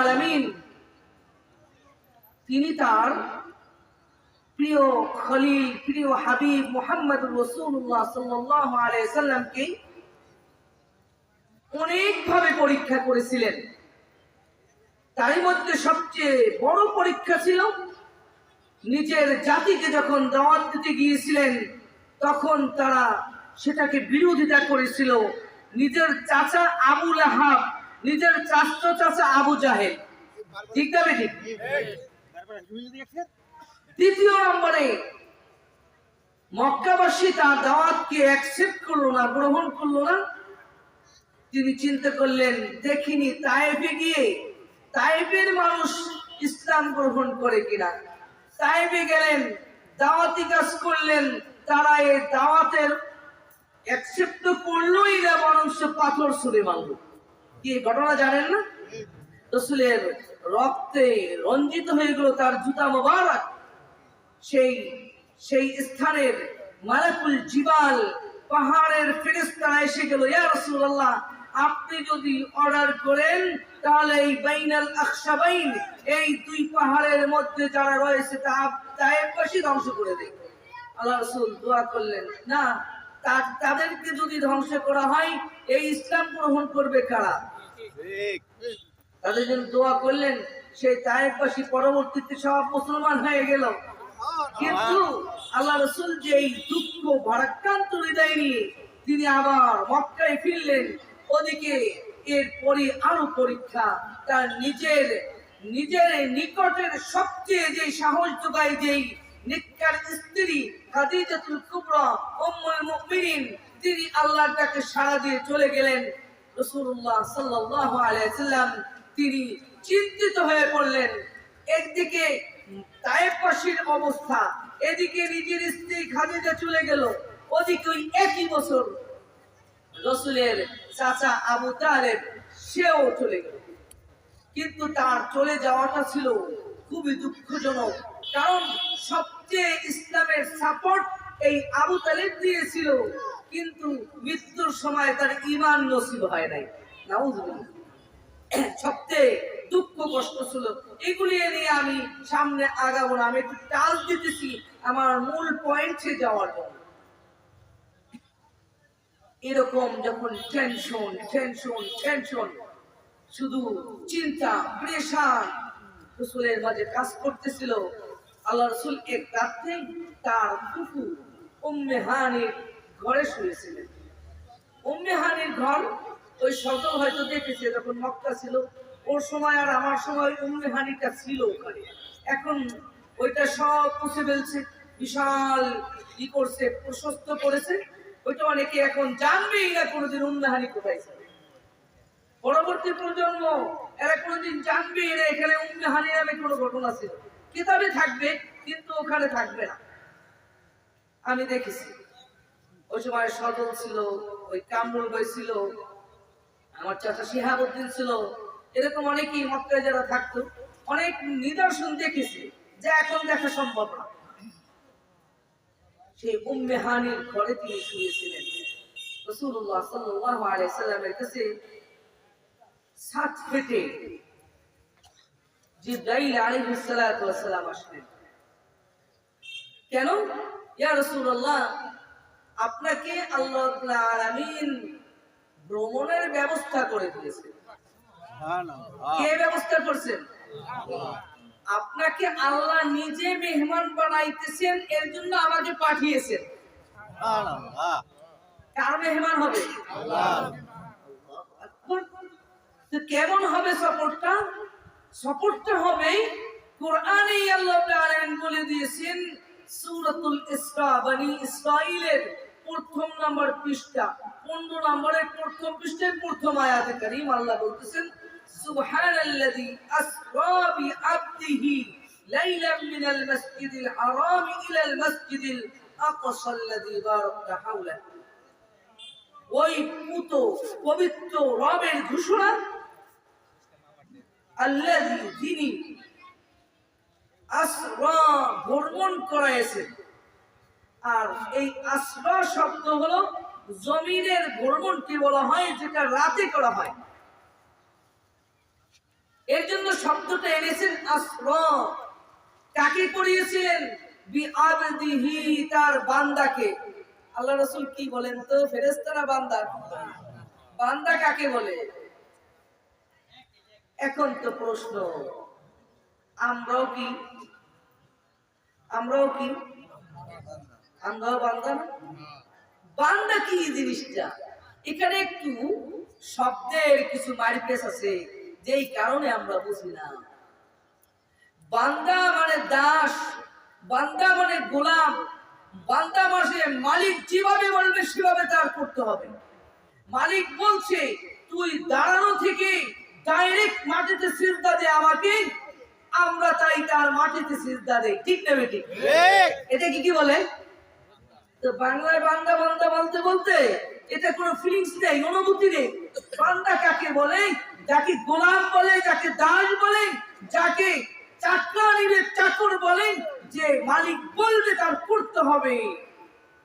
আলামিন তিনি তার প্রিয় খলিল, প্রিয় হাবিব মোহাম্মদ রসুল্লাহ সাল্লাহ আলাইসাল্লামকে অনেকভাবে পরীক্ষা করেছিলেন। তারই মধ্যে সবচেয়ে বড় পরীক্ষা ছিল নিজের জাতিকে যখন দাওয়াত দিতে গিয়েছিলেন, তখন তারা সেটাকে বিরোধিতা করেছিল। নিজের চাচা আবুল লাহাব নিজের চাস্ত চাচা আবু জাহেদ ঠিক না বেঠিক? দ্বিতীয় নম্বরে, মক্কাবাসী তার দাওয়াতকে অ্যাকসেপ্ট করল না, গ্রহণ করল না। তিনি চিন্তা করলেন, দেখিনি, তাইফে গিয়ে, তাইফের মানুষ ইসলাম গ্রহণ করে কিনা। তাইফে গেলেন, দাওয়াতি কাজ করলেন, তারা এই দাওয়াতের অ্যাকসেপ্ট তো করলোই না, বরং সে পাথর ছুড়ে মারল। কি ঘটনা জানেন না? রসুলের রক্তে রঞ্জিত হয়ে গেল তার জুতা মোবারক। সেই সেই স্থানের মালাকুল জিবাল পাহাড়ের ফেরেস্তারা এসে গেল, ইয়া রাসূলুল্লাহ, আপনি যদি অর্ডার করেন, তাহলে এই বাইনাল আকসাবাইন এই দুই পাহাড়ের মধ্যে যারা রয়েছে, তা তায়েববাসী ধ্বংস করে দেয় আল্লাহ রাসূল দোয়া করলেন, না তাদেরকে যদি ধ্বংস করা হয়, এই ইসলাম গ্রহণ করবে কারা? তাদের জন্য দোয়া করলেন সেই তায়েববাসী পরবর্তীতে সব মুসলমান হয়ে গেল। কিন্তু আল্লাহ রসুল যে এই দুঃখ ভারাক্রান্ত হৃদয় নিয়ে তিনি আবার মক্কায় ফিরলেন ওদিকে এরপরে আরও পরীক্ষা তার নিজের নিজের নিকটের সবচেয়ে যে সাহস যোগায় যেই নিকার স্ত্রী খাদিজাতুল কুবরা উম্মুল মুমিনিন তিনি আল্লাহর ডাকে সাড়া দিয়ে চলে গেলেন। রাসূলুল্লাহ সাল্লাল্লাহু আলাইহি সাল্লাম তিনি চিন্তিত হয়ে পড়লেন। একদিকে অবস্থা, এদিকে নিজের স্ত্রী চলে গেল, ওদিকে ওই একই বছর রসুলের চাচা আবু তালেব, সেও চলে গেল। কিন্তু তার চলে যাওয়াটা ছিল খুবই দুঃখজনক, কারণ সবচেয়ে ইসলামের সাপোর্ট এই আবু তালেব দিয়েছিল, কিন্তু মৃত্যুর সময় তার ইমান নসিব হয় নাই। সবচেয়ে দুঃখ, কষ্ট ছিল, এগুলি নিয়ে আমি সামনে আগাবো না, আমি একটু টাচ দিতেছি আমার মূল পয়েন্টে যাওয়ার জন্য। এরকম যখন টেনশন টেনশন টেনশন শুধু চিন্তা প্রেশার রসুলের মাঝে কাজ করতেছিল, আল্লাহ রসুল এক রাত্রে তার ফুফু উম্মে হানির ঘরে শুয়েছিলেন। উম্মে হানির ঘর ওই সকল হয়তো দেখেছে, যখন মক্কা ছিল। ওর সময় আর আমার সময় উম্মে হানিটা ছিল ওখানে। এখন ওইটা সব পুষে ফেলছে, বিশাল ই করছে, প্রশস্ত করেছে। ওইটা অনেকে এখন জানবেই না কোনোদিন উম্মে হানি কোথায় ছিল পরবর্তী প্রজন্ম, এরা কোনোদিন জানবেই না এখানে উম্মে হানি নামে কোনো ঘটনা ছিল। কিতাবে থাকবে, কিন্তু ওখানে থাকবে না। আমি দেখেছি। ওই সময় সদল ছিল, ওই কামরুল ভাই ছিল, আমার চাচা শিহাবুদ্দিন ছিল, এরকম অনেকেই মক্কায় যারা থাকতো, অনেক নিদর্শন দেখেছি যে এখন দেখা সম্ভব না। সেই উম্মে হানির ঘরে তিনি শুয়েছিলেন। রসুল্লাহ সাল্লাহ আলাইসাল্লামের কাছে সাত ফেটে আসলেন। কেন? ইয়া রাসূলুল্লাহ আপনাকে আল্লাহ আলামিন ভ্রমণের ব্যবস্থা করে দিয়েছে। কে ব্যবস্থা করছেন আপনাকে আল্লাহ নিজে মেহমান বানাইতেছেন এর জন্য আমাকে পাঠিয়েছেন। কার মেহমান হবে? তো কেমন হবে সফরটা? সফরটা হবে কোরআনে আল্লাহ বলে দিয়েছেন সূরাতুল ইসরা, বনি ইসরাইলের প্রথম নম্বর পৃষ্ঠা। 15 নম্বরের প্রথম পৃষ্ঠায় প্রথম আয়াতে কারীম আল্লাহ বলতেছেন, সুবহানাল্লাযী আসরা বিআবদিহি লাইলাম মিনাল মাসজিদিল হারাম ইলাল মাসজিদিল আকসা আল্লাযী বারাকনা হাওলাহু। ওই পুত পবিত্র রবের ঘোষণা আল্লাহ যিনি আসরা ভ্রমণ করাইছেন আর এই আসরা শব্দ হলো জমিনের ভ্রমণকে বলা হয়, যেটা রাতে করা হয়। এর জন্য শব্দটা এনেছেন আশ্র কাকে করিয়েছিলেন তার বান্দাকে। আল্লাহ রসুল কি বলেন তো? ফেরেশতা বান্দা। বান্দা কাকে বলে? এখন তো প্রশ্ন। আমরাও কি? আমরাও কি? আমরাও বান্দা বান্দা কি জিনিসটা? এখানে একটু শব্দের কিছু মারিপেস আছে, যেই কারণে আমরা বুঝি না। বান্দা মানে দাস, বান্দা মানে গোলাম, বান্দা মানে মালিক, যেভাবে বলবে সেভাবে তার করতে হবে। মালিক বলছে, তুই দাঁড়ানো থেকে ডাইরেক্ট মাটিতে সিজদা দে আমাকে আমরা তাই তার মাটিতে সিজদা দেই। ঠিক না বেটি? এটা কি কি বলে? তো বাংলায় বান্দা বান্দা বলতে বলতে এটা কোনো ফিলিংস নেই অনুভূতি নেই। বান্দা কাকে বলে? যাকে গোলাম বলে যাকে দাস বলে যাকে চাকরানিরে চাকর বলেন যে মালিক বলবে তার করতে হবে।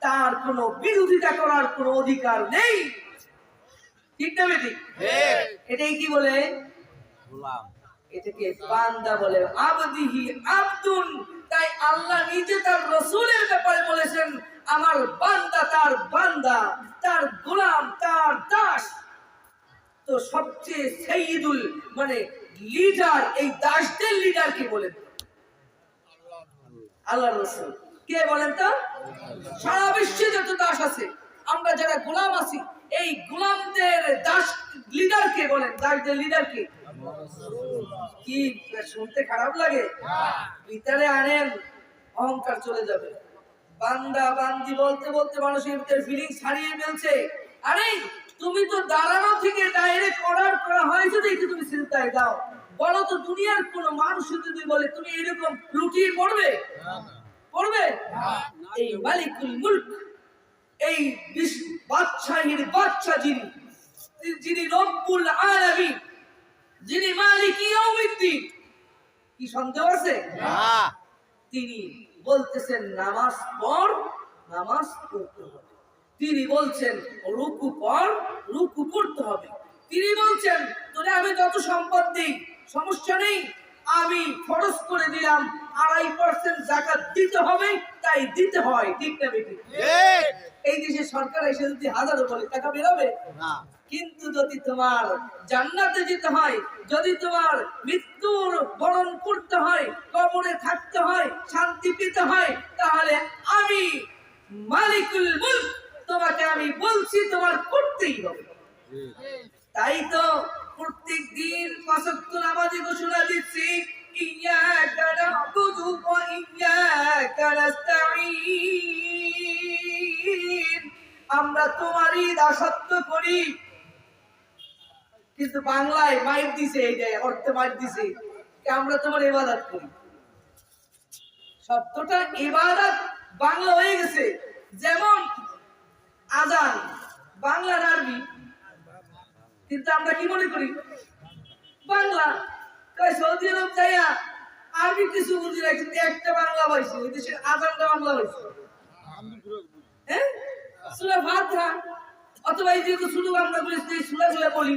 তার কোনো বিরোধিতা করার কোনো অধিকার নেই। ঠিক না বেটি? এটাই কি বলে? এটাকে বলে। আবদিহি আব্দুন। তাই আল্লাহ নিজে তার রসুলের ব্যাপারে বলেছেন, আমার বান্দা তার বান্দা, তার গোলাম, তার দাস। তো সবচেয়ে সেইদুল মানে লিডার এই দাসদের লিডার কে বলেন আল্লাহ রসুল। কে বলেন তো? সারা বিশ্বে যত দাস আছে, আমরা যারা গোলাম আছি, এই গোলামদের দাস লিডার কে বলেন, দাসদের লিডার কে? কি শুনতে খারাপ লাগে? ভিতরে আনেন, অহংকার চলে যাবে। বান্দা বান্দি বলতে বলতে মানুষের ফিলিংস হারিয়ে ফেলছে। আরে, তুমি তো দাঁড়ানো থেকে ডাইরেক্ট অর্ডার করা হয়েছে দেখে তুমি চিন্তায় দাও। বলো তো, দুনিয়ার কোন মানুষ যদি বলে, তুমি এরকম লুটিয়ে পড়বে? পড়বে? এই মালিকুল মুলক, এই বাদশাহীর বাদশা যিনি যিনি রব্বুল আলামিন যিনি মালিক ইয়াউমিদ্দিন কি সন্দেহ আছে? তিনি বলতেছেন নামাজ পড় নামাজ পড়তে হবে। তিনি বলছেন রুকু পড় রুকু করতে হবে। তিনি বলছেন তোরে আমি যত সম্পদ দিই সমস্যা নেই। আমি খরচ করে দিলাম আড়াই পার্সেন্ট জাকাত দিতে হবে তাই দিতে হয়। ঠিক না বেটি? এই দেশে সরকার এসে যদি হাজারো বলে টাকা বেরোবে কিন্তু যদি তোমার জান্নাতে যেতে হয়, যদি তোমার মৃত্যুর বরণ করতে হয়, কবরে থাকতে হয়, শান্তি পেতে হয়, তাহলে আমি মালিকুল মুলক, তোমাকে আমি বলছি তোমার করতেই হবে। তাই তো প্রত্যেক দিন পাঁচক্ত নামাজে ঘোষণা দিচ্ছি আমরা তোমারই দাসত্ব করি কিন্তু বাংলায় মাইর দিছে এইটাই অর্থে মাইর দিছে। আমরা তোমার ইবাদত করি? শব্দটা ইবাদত বাংলা হয়ে গেছে। যেমন আজান, বাংলার আরবি। কিন্তু আমরা কি মনে করি? বাংলা। সৌদি আরব যাইয়া আরবি কিছু বুঝি না কিন্তু একটা বাংলা হয়েছে দেশের আজানটা বাংলা হয়েছে। হ্যাঁ? সুরা ফাতিহা। অথবা এই যে শুধু আমরা বলি এই সুরাগুলো বলি।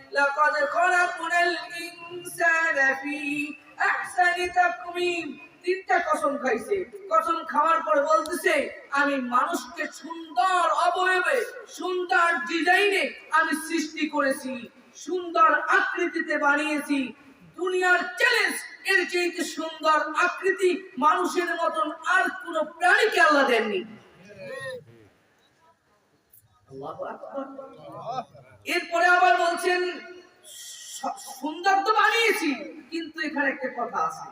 لقد خلقنا الإنسان في أحسن تقويم তিনটা কসম খাইছে কসম খাওয়ার পর বলতেছে আমি মানুষকে সুন্দর অবয়বে সুন্দর ডিজাইনে আমি সৃষ্টি করেছি সুন্দর আকৃতিতে বানিয়েছি দুনিয়ার চ্যালেঞ্জ এর চাইতে সুন্দর আকৃতি মানুষের মতন আর কোন প্রাণীকে আল্লাহ দেননি আল্লাহু আকবার। এরপরে আবার বলছেন সুন্দর তো বানিয়েছি, কিন্তু এখানে একটা কথা আছে।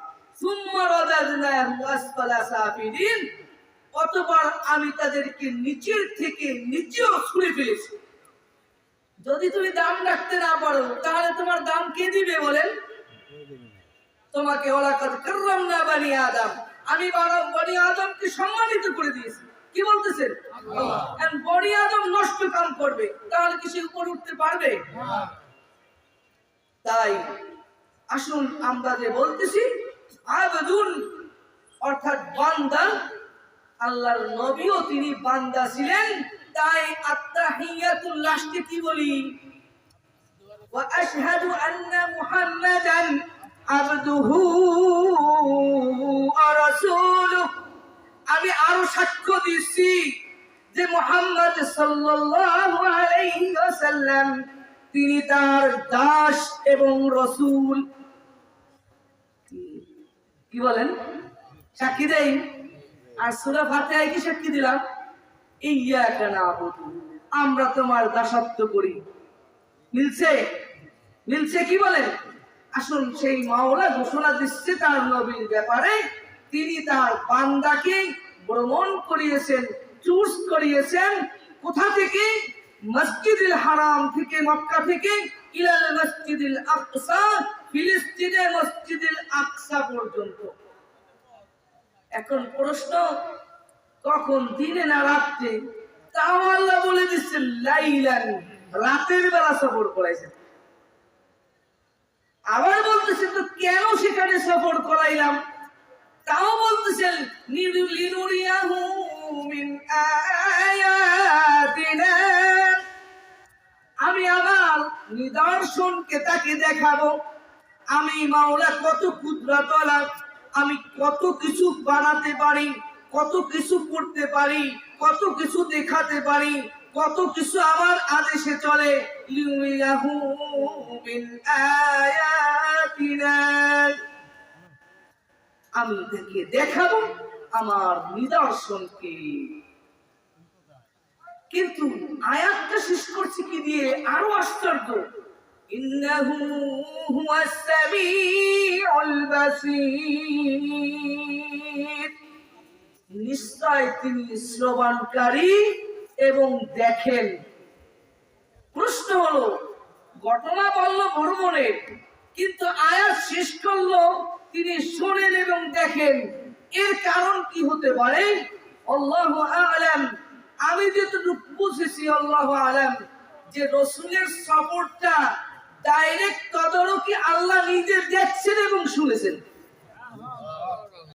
আমি তাদেরকে নিচের থেকে নিচেও ছুঁড়ে ফেলেছি। যদি তুমি দাম রাখতে না পারো, তাহলে তোমার দাম কে দিবে বলেন? তোমাকে ওরা কাজ করলাম না বানি আদম। আমি বনি আদমকে সম্মানিত করে দিয়েছি। কি বলতেছেন And বনি আদম নষ্ট কাম করবে তাহলে কি সে উপরে উঠতে পারবে তাই আসুন আমরা যে বলতেছি আবেদুন অর্থাৎ বান্দা আল্লাহর নবীও তিনি বান্দা ছিলেন তাই আত্মাহিয়াতুল লাস্টে কি বলি وأشهد أن محمدا عبده ورسوله আমি আরও সাক্ষ্য দিচ্ছি যে মোহাম্মদ ওয়াসাল্লাম, তিনি তার দাস এবং রসুল। কি বলেন? সাক্ষী দেই আর সূরা ফাতিহায় কি সাক্ষী দিলাম? ইyyaka নাবুদু আমরা তোমার দাসত্ব করি। মিলছে? মিলছে কি বলেন? আসুন সেই মাওলা ঘোষণা দিচ্ছে তার নবীর ব্যাপারে। তিনি তার বান্দাকে ভ্রমণ করিয়েছেন, চুজ করিয়েছেন। কোথা থেকে? মসজিদুল হারাম থেকে, মক্কা থেকে, ইলাল মসজিদুল আকসা, ফিলিস্তিনের মসজিদুল আকসা পর্যন্ত। এখন প্রশ্ন, কখন দিনে না রাত্রে? তাও আল্লাহ বলে দিচ্ছেন, লাইলান, রাতের বেলা সফর করাইছেন। আবার বলতেছে তো কেন সেখানে সফর করাইলাম? তাও বলতেছেন নিরু- লিনুরিয়াহু মিন আয়াতিনা। আমি আমার নিদর্শনকে তাকে দেখাবো আমি মাওলা কত কুদরতলা, আমি কত কিছু বানাতে পারি, কত কিছু করতে পারি, কত কিছু দেখাতে পারি, কত কিছু আমার আদেশে চলে লিউরিয়াহু মিন আয়াতিনা। আমি তাকে দেখাবো আমার নিদর্শনকে। কিন্তু আয়াতটা শেষ করছি কি দিয়ে? আরও আশ্চর্য। নিশ্চয় তিনি শ্রবণকারী এবং দেখেন। প্রশ্ন হলো, ঘটনা বলল ভ্রমণের কিন্তু আয়াত শেষ করল তিনি শোনেন এবং দেখেন। এর কারণ কি হতে পারে? আল্লাহ আলম। আমি যেটুকু বুঝেছি আল্লাহ আলম, যে রসুলের সফরটা ডাইরেক্ট তদারকি আল্লাহ নিজে দেখছেন এবং শুনেছেন।